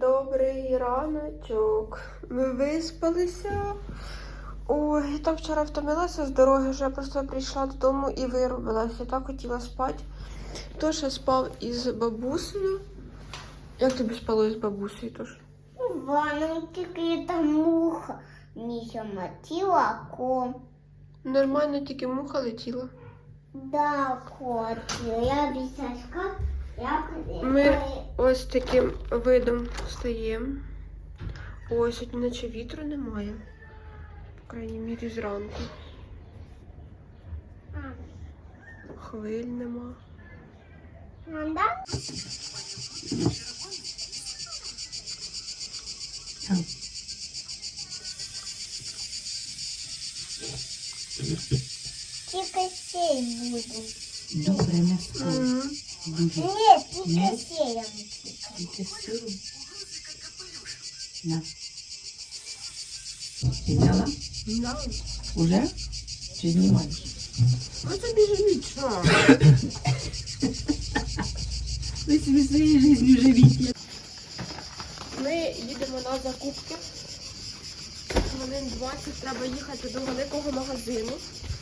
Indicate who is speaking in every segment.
Speaker 1: Добрий раночок. Ми виспалися. Ой, я так вчора втомилася з дороги, що я просто прийшла додому і виробилася. Я так хотіла спати. Тоша спав із бабусею. Як тобі спалось з бабусею, Тош?
Speaker 2: Ваном тільки там муха. Міша матіла ком.
Speaker 1: Нормально, тільки муха летіла.
Speaker 2: Да, котю. Я бісачка. Я
Speaker 1: Ми ось таким видом стаємо. Ой, сьогодні наче вітру немає. По крайній мірі зранку. Хвиль нема.
Speaker 2: Манда? Тільки сей буде.
Speaker 3: Добре, не
Speaker 2: Ні, тільки
Speaker 3: Ні? Тільки з сиром. На. Уже? Чи знімаєш?
Speaker 1: Ну тобі ж вічно.
Speaker 3: Ви собі своєю життю живіть.
Speaker 1: Ми їдемо на закупки. Хвилин 20 треба їхати до великого магазину.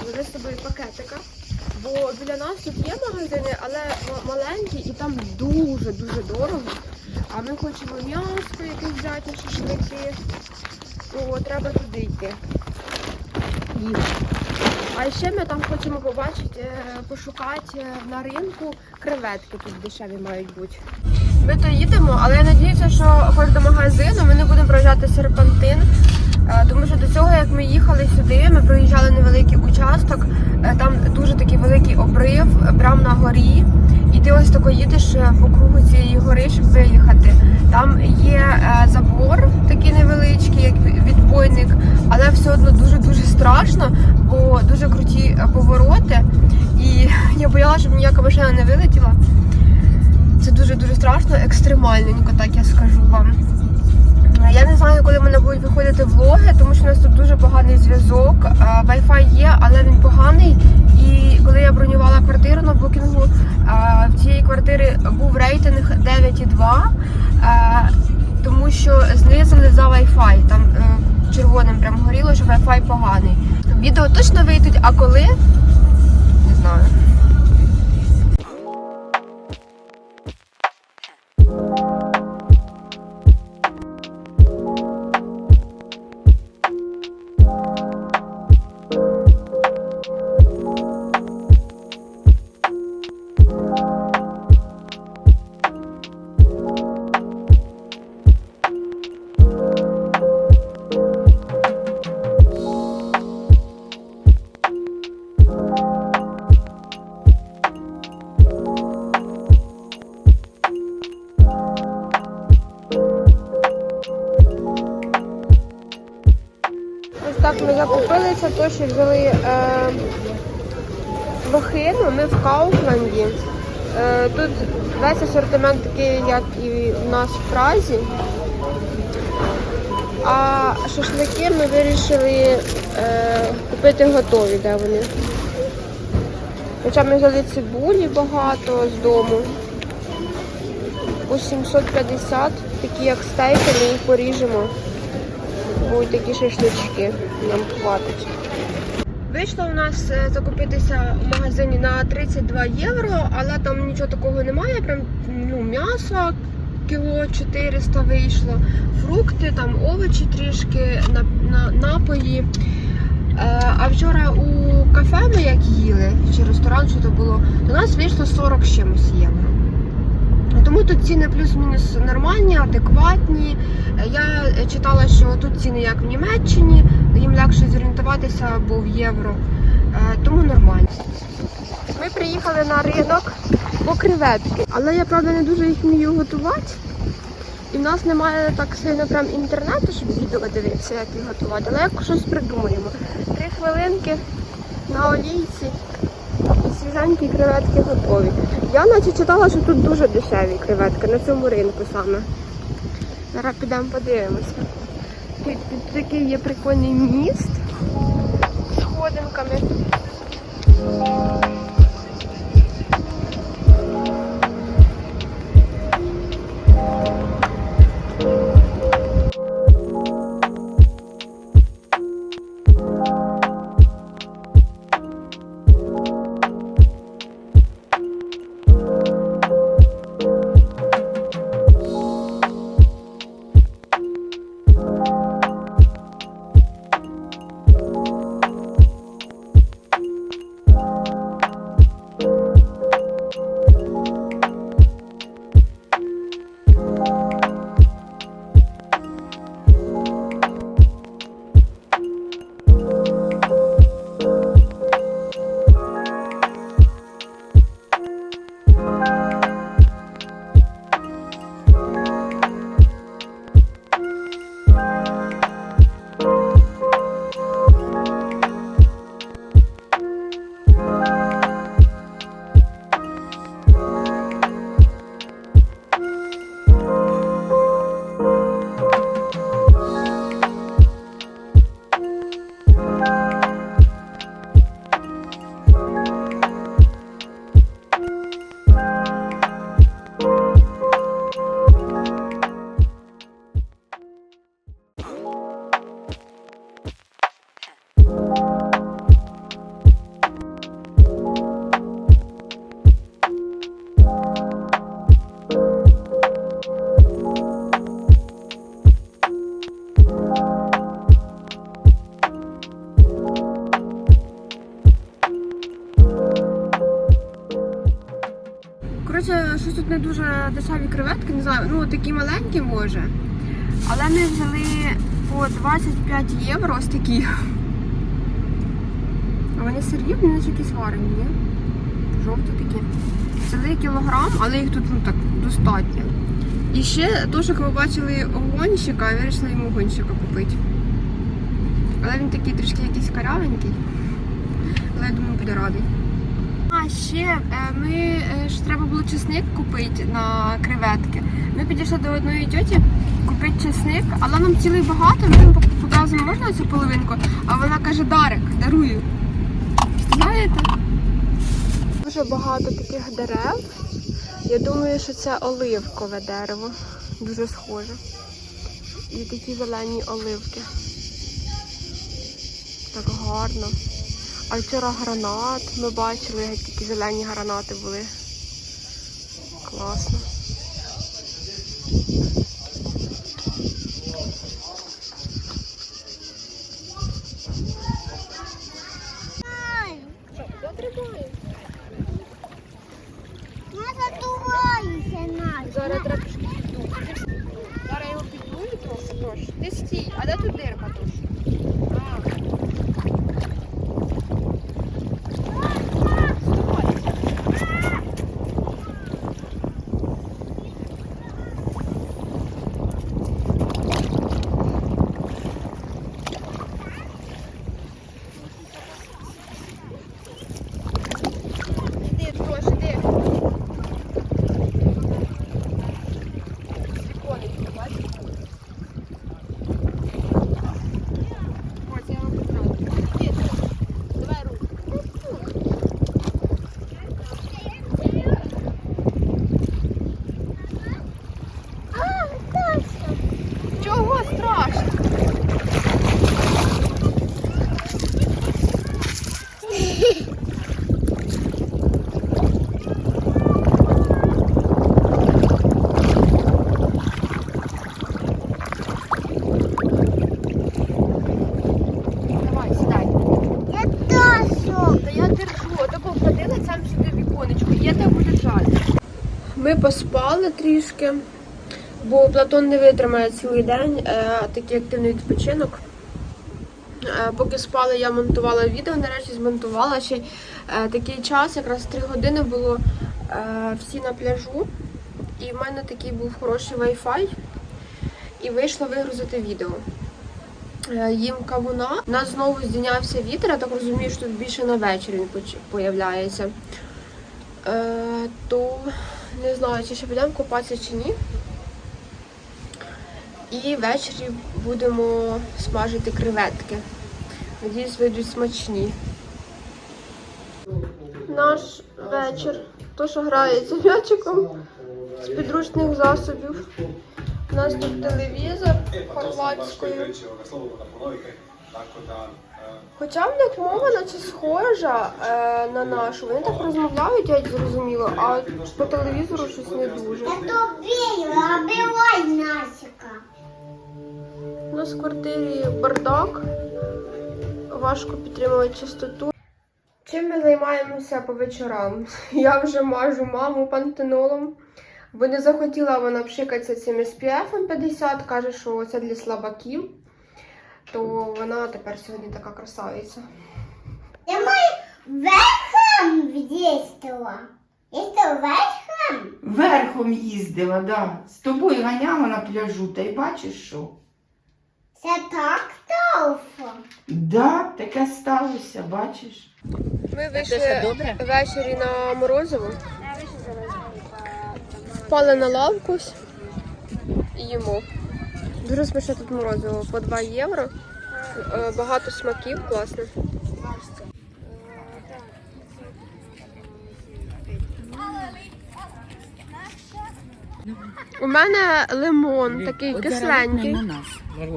Speaker 1: Взяти з собою пакетика. Бо біля нас тут є магазини, але маленькі і там дуже-дуже дорого. А ми хочемо м'ясо якесь взяти, шашлики. То треба туди йти. А ще ми там хочемо побачити, е, пошукати е, на ринку креветки тут дешеві мають бути. Ми то їдемо, але я надіюся, що хоч до магазину ми не будемо проїжджати серпантин. е, Тому що до цього, ми їхали сюди, ми проїжджали невеликий участок, е, там дуже такий великий обрив, е, прямо на горі. І ти ось тако їдеш е, по кругу цієї гори, щоб виїхати. Там є забор такий невеличкий, як відбойник, але все одно дуже-дуже страшно, бо дуже круті повороти. І я боялася, щоб ніяка машина не вилетіла. Це дуже-дуже страшно, екстремальненько, так я скажу вам. Коли в мене будуть виходити влоги, тому що у нас тут дуже поганий зв'язок. Wi-Fi є, але він поганий. І коли я бронювала квартиру на букінгу, в цієї квартири був рейтинг 9,2, е, тому що знизили за Wi-Fi. Там е, червоним прям горіло, що Wi-Fi поганий. Відео точно вийдуть, а коли? Не знаю. Так ми закупилися, то що взяли е, лохину, ми в Кауфланді. Е, тут весь асортимент такий, як і в нас в Празі. А шашлики ми вирішили е, купити готові, де вони. Хоча ми взяли цибулі багато з дому. По 750, такі як стейки, ми їх поріжемо будуть такі шашлички, нам хватить. Вийшло у нас е, закупитися в магазині на 32 євро, але там нічого такого немає. Прям ну, м'ясо кіло 400 вийшло, фрукти, там овочі трішки, на, на, напої. Е, а вчора у кафе ми як їли, чи ресторан, що то було, то нас вийшло 40 з чимось євро. Тому тут ціни плюс-мінус нормальні, адекватні. Я читала, що тут ціни як в Німеччині, їм легше зорієнтуватися, бо в євро. Е, Тому нормально. Ми приїхали на ринок по креветки, але я правда не дуже їх вмію готувати. І в нас немає так сильно прям інтернету, щоб відео дивитися, як їх готувати. Але як щось придумаємо. Три хвилинки на олійці свіженькі креветки готові. Я наче читала, що тут дуже дешеві креветки на цьому ринку саме. Зараз підемо подивимося. Тут, тут такий є прикольний міст з сходинками. Дешеві креветки, не знаю, ну такі маленькі може. Але ми взяли по 25 євро ось такі. А вони сирі, вони наче якісь варені, ні? Жовті такі. Взяли кілограм, але їх тут ну так достатньо. І ще Тошик ми бачили огонщика, вирішили йому огонщика купити. Але він такий трішки якийсь карявенький. Але я думаю, буде радий. А ще е, ми е, ж треба було чесник купити на креветки. Ми підійшли до одної тьоті купити чесник, але нам цілий багато. Ми їм показуємо, можна цю половинку, а вона каже, Дарик, дарую. Знаєте? Дуже багато таких дерев. Я думаю, що це оливкове дерево. Дуже схоже. І такі зелені оливки. Так гарно. А вчора гранат ми бачили, як такі зелені гранати були. Класно. Затрибаю.
Speaker 2: Я задуваюся навіть.
Speaker 1: Зараз треба трошки піду. Зараз я його підніму трохи тож. Ти стій, а де тут дирка тож? А. Іди, трош, іди. Віконечко, бачиш? Ось, я вам покажу. Іди, Трош, давай руку.
Speaker 2: А, точно.
Speaker 1: Чого страшно? Давай, сідай.
Speaker 2: Я точно.
Speaker 1: Та я держу, тако входила сам сюди в віконечко, я тебе буду жати. Ми поспали трішки, бо Платон не витримає цілий день, е, такий активний відпочинок. Е, поки спали, я монтувала відео, нарешті змонтувала ще е, такий час, якраз 3 години було всі на пляжу. І в мене такий був хороший Wi-Fi. І вийшло вигрузити відео. Їм кавуна. У нас знову здійнявся вітер, я так розумію, що тут більше на вечір він появляється. То не знаю, чи ще підемо купатися чи ні. І ввечері будемо смажити креветки. Надіюсь, вийдуть смачні. Наш вечір. То, що грається м'ячиком з підручних засобів. У нас тут телевізор хорватською. Хоча в них мова наче схожа е, на нашу. Вони так розмовляють, я зрозуміла, а по телевізору щось не дуже.
Speaker 2: Я тобі, а бивай Насіка.
Speaker 1: У нас в квартирі бардак. Важко підтримувати чистоту. Чим ми займаємося по вечорам? Я вже мажу маму пантенолом, бо не захотіла вона пшикатися цим SPF 50, каже, що це для слабаків. То вона тепер сьогодні така красавиця.
Speaker 2: Я маю верхом їздила. Їздила верхом?
Speaker 3: Верхом їздила, да. З тобою ганяла на пляжу, та й бачиш що?
Speaker 2: Це так довго.
Speaker 3: Да, таке сталося, бачиш.
Speaker 1: Ми вийшли
Speaker 3: добре?
Speaker 1: ввечері на морозиво. Впали на лавку і їмо. Дуже смачне тут морозиво по 2 євро. Е, Багато смаків, класно. У мене лимон такий кисленький.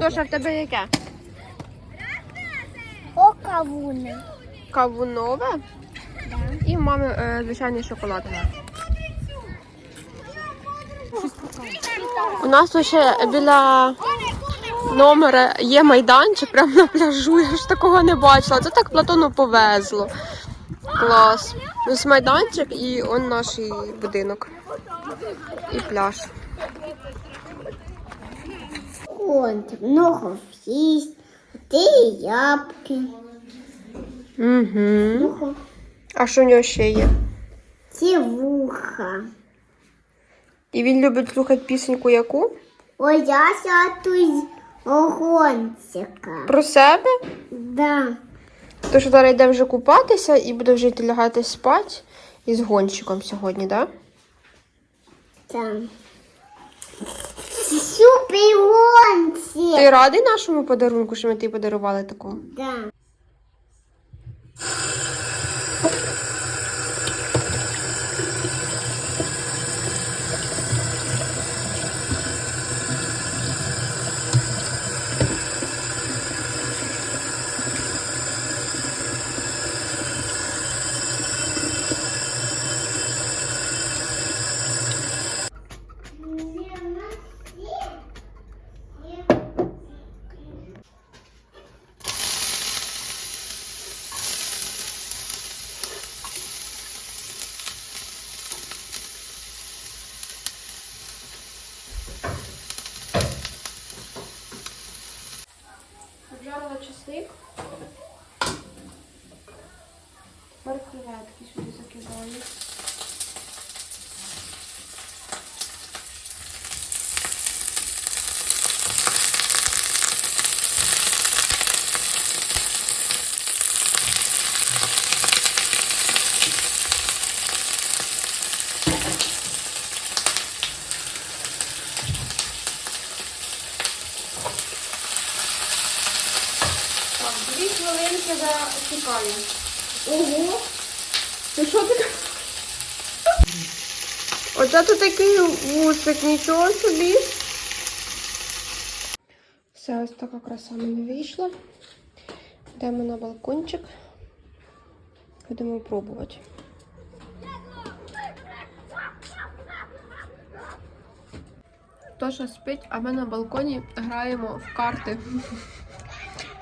Speaker 1: Тож, а в тебе яке?
Speaker 2: О, кавуни.
Speaker 1: Кавунове і в мами е, звичайний шоколад. У нас ще біля номера є майданчик прямо на пляжу. Я ж такого не бачила. Це так Платону повезло. Клас. Ось майданчик і он наш будинок. і пляж.
Speaker 2: Вот, много есть. Ты ябки.
Speaker 1: Угу. А що у нього ще є?
Speaker 2: сивуха.
Speaker 1: І він любить слухати пісеньку яку?
Speaker 2: Ой, я сятусь огонцика.
Speaker 1: Про себе?
Speaker 2: Да.
Speaker 1: То що зараз йде вже купатися і буде вже йти лягати спати із гонщиком сьогодні, так? Да?
Speaker 2: Там. Суперончик.
Speaker 1: Ти радий нашому подарунку, що ми тобі подарували таку?
Speaker 2: Да.
Speaker 1: Обжарила чесник. Тепер креветки сюди закидаю. Так, дві хвилинки запікаю. Ого! Ти що таке? Оце тут такий вусик, нічого собі. Все, ось така краса мені вийшла. Йдемо на балкончик. Будемо пробувати. Тоша спить, а ми на балконі граємо в карти.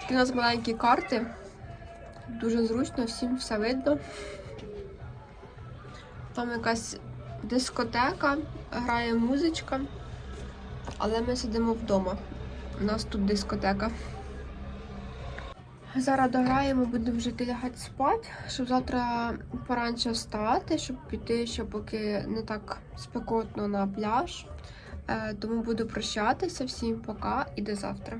Speaker 1: Такі у нас маленькі карти. Дуже зручно, всім все видно. Там якась дискотека, грає музичка, але ми сидимо вдома. У нас тут дискотека. Зараз дограємо, будемо вже лягати спати, щоб завтра поранше встати, щоб піти ще поки не так спекотно на пляж. Е, Тому буду прощатися всім пока і до завтра.